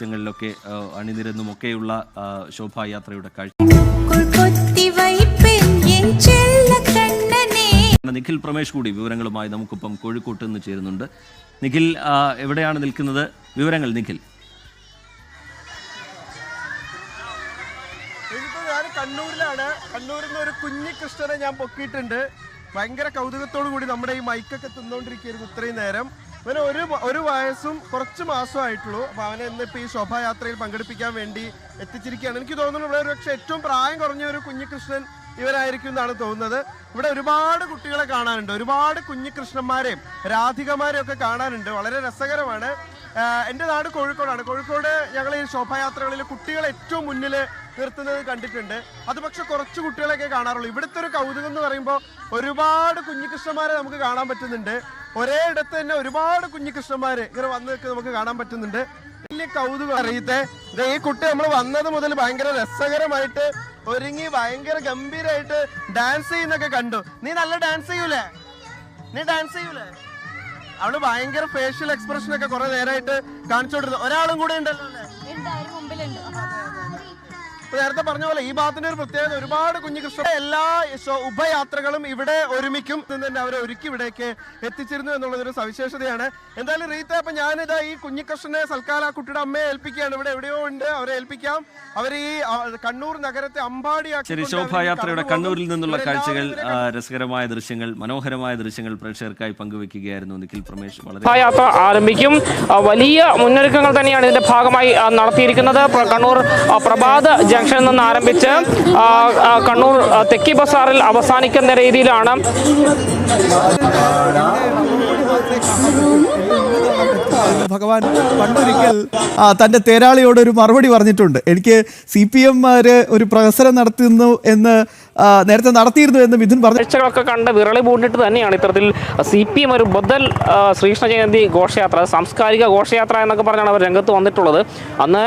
ദേശങ്ങളിലൊക്കെ ആ, അണിനിരന്നുമൊക്കെയുള്ള ശോഭായാത്രയുടെ കാഴ്ച. നിഖിൽ പ്രമേഷ് കൂടി വിവരങ്ങളുമായി നമുക്കിപ്പം കോഴിക്കോട്ട് നിന്ന് ചേരുന്നുണ്ട്. നിഖിൽ എവിടെയാണ് നിൽക്കുന്നത്? വിവരങ്ങൾ നിഖിൽ. ഞാൻ കണ്ണൂരിലാണ്. കണ്ണൂരിൽ നിന്ന് ഒരു കുഞ്ഞി കൃഷ്ണനെ ഞാൻ പൊക്കിയിട്ടുണ്ട്. ഭയങ്കര കൗതുകത്തോടു കൂടി നമ്മുടെ ഈ മൈക്കൊക്കെ തിന്നുകൊണ്ടിരിക്കുകയായിരുന്നു ഇത്രയും നേരം. അവന് ഒരു ഒരു വയസ്സും കുറച്ച് മാസം ആയിട്ടുള്ളൂ. അപ്പൊ അവനെ ഇന്നിപ്പോ ഈ ശോഭായാത്രയിൽ പങ്കെടുപ്പിക്കാൻ വേണ്ടി എത്തിച്ചിരിക്കുകയാണ്. എനിക്ക് തോന്നുന്നു ഇവിടെ ഒരു പക്ഷെ ഏറ്റവും പ്രായം കുറഞ്ഞ ഒരു കുഞ്ഞികൃഷ്ണൻ ഇവരായിരിക്കും എന്നാണ് തോന്നുന്നത്. ഇവിടെ ഒരുപാട് കുട്ടികളെ കാണാനുണ്ട്. ഒരുപാട് കുഞ്ഞികൃഷ്ണന്മാരെയും രാധികമാരെയും ഒക്കെ കാണാനുണ്ട്. വളരെ രസകരമാണ്. എന്റെ നാട് കോഴിക്കോടാണ്. കോഴിക്കോട് ഞങ്ങൾ ഈ ശോഭായാത്രകളിൽ കുട്ടികളെ ഏറ്റവും മുന്നിൽ നിർത്തുന്നത് കണ്ടിട്ടുണ്ട്. അത് പക്ഷെ കുറച്ച് കുട്ടികളെയൊക്കെ കാണാറുള്ളൂ. ഇവിടുത്തെ ഒരു കൗതുകം എന്ന് പറയുമ്പോൾ ഒരുപാട് കുഞ്ഞികൃഷ്ണന്മാരെ നമുക്ക് കാണാൻ പറ്റുന്നുണ്ട്. ഒരേ ഇടത്ത് തന്നെ ഒരുപാട് കുഞ്ഞികൃഷ്ണന്മാര് ഇങ്ങനെ വന്ന് നിൽക്കുന്നത് നമുക്ക് കാണാൻ പറ്റുന്നുണ്ട്. വലിയ കൗതുകം അറിയത്തെ. ഈ കുട്ടി നമ്മൾ വന്നത് മുതൽ ഭയങ്കര രസകരമായിട്ട് ഒരുങ്ങി ഭയങ്കര ഗംഭീരമായിട്ട് ഡാൻസ് ചെയ്യുന്നൊക്കെ കണ്ടു. നീ നല്ല ഡാൻസ് ചെയ്യൂലേ? നീ ഡാൻസ് ചെയ്യൂലേ? അവൾ ഭയങ്കര ഫേഷ്യൽ എക്സ്പ്രഷൻ ഒക്കെ കുറെ നേരമായിട്ട് കാണിച്ചോണ്ടിരുന്നു. ഒരാളും കൂടെ ഉണ്ടല്ലോ അല്ലേ? നേരത്തെ പറഞ്ഞ പോലെ ഈ ഭാഗത്തിന്റെ ഒരു പ്രത്യേകത ഒരുപാട് കുഞ്ഞു കൃഷ്ണ എല്ലാ ഉഭയാത്രകളും ഇവിടെ ഒരുമിക്കും എന്ന് തന്നെ അവരെ ഒരുക്കി ഇവിടേക്ക് എത്തിച്ചിരുന്നു എന്നുള്ളതൊരു സവിശേഷതയാണ്. എന്തായാലും റീത്ത അപ്പൊ ഞാനിതാ ഈ കുഞ്ഞികൃഷ്ണനെ സൽക്കാല കുട്ടിയുടെ അമ്മയെ ഏൽപ്പിക്കുകയാണ്. ഇവിടെ എവിടെയോ ഉണ്ട്. അവരെ ഏൽപ്പിക്കാം. അവർ ഈ കണ്ണൂർ നഗരത്തെ അമ്പാടി ശരി ശോഭായാത്രയുടെ കണ്ണൂരിൽ നിന്നുള്ള കാഴ്ചകൾ രസകരമായ ദൃശ്യങ്ങൾ മനോഹരമായ ദൃശ്യങ്ങൾ പ്രേക്ഷകർക്കായി പങ്കുവെക്കുകയായിരുന്നു നിഖിൽ പ്രമേഷ്. വളരെ യാത്ര ആരംഭിക്കും. വലിയ മുന്നൊരുക്കങ്ങൾ തന്നെയാണ് ഇതിന്റെ ഭാഗമായി നടത്തിയിരിക്കുന്നത്. കണ്ണൂർ പ്രഭാത പ്രഭാത് ജംഗ്ഷനിൽ നിന്ന് ആരംഭിച്ച് കണ്ണൂർ തെക്കി ബസാറിൽ അവസാനിക്കുന്ന രീതിയിലാണ്. ഭഗവാൻ പണ്ടൊരിക്കൽ തന്റെ തേരാളിയോട് ഒരു മറുപടി പറഞ്ഞിട്ടുണ്ട്. എനിക്ക് സി പി എംമാർ ഒരു പ്രഹസനം നടത്തുന്നു എന്ന് നേരത്തെ നടത്തിയിരുന്നു എന്ന് മിഥുൻ പറഞ്ഞു. ചർച്ചകളൊക്കെ കണ്ട് വിരളി പൂണ്ടിട്ട് തന്നെയാണ് ഇത്തരത്തിൽ സി പി എം ഒരു ബദൽ ശ്രീകൃഷ്ണ ജയന്തി ഘോഷയാത്ര സാംസ്കാരിക ഘോഷയാത്ര എന്നൊക്കെ പറഞ്ഞാണ് അവർ രംഗത്ത് വന്നിട്ടുള്ളത്. അന്ന്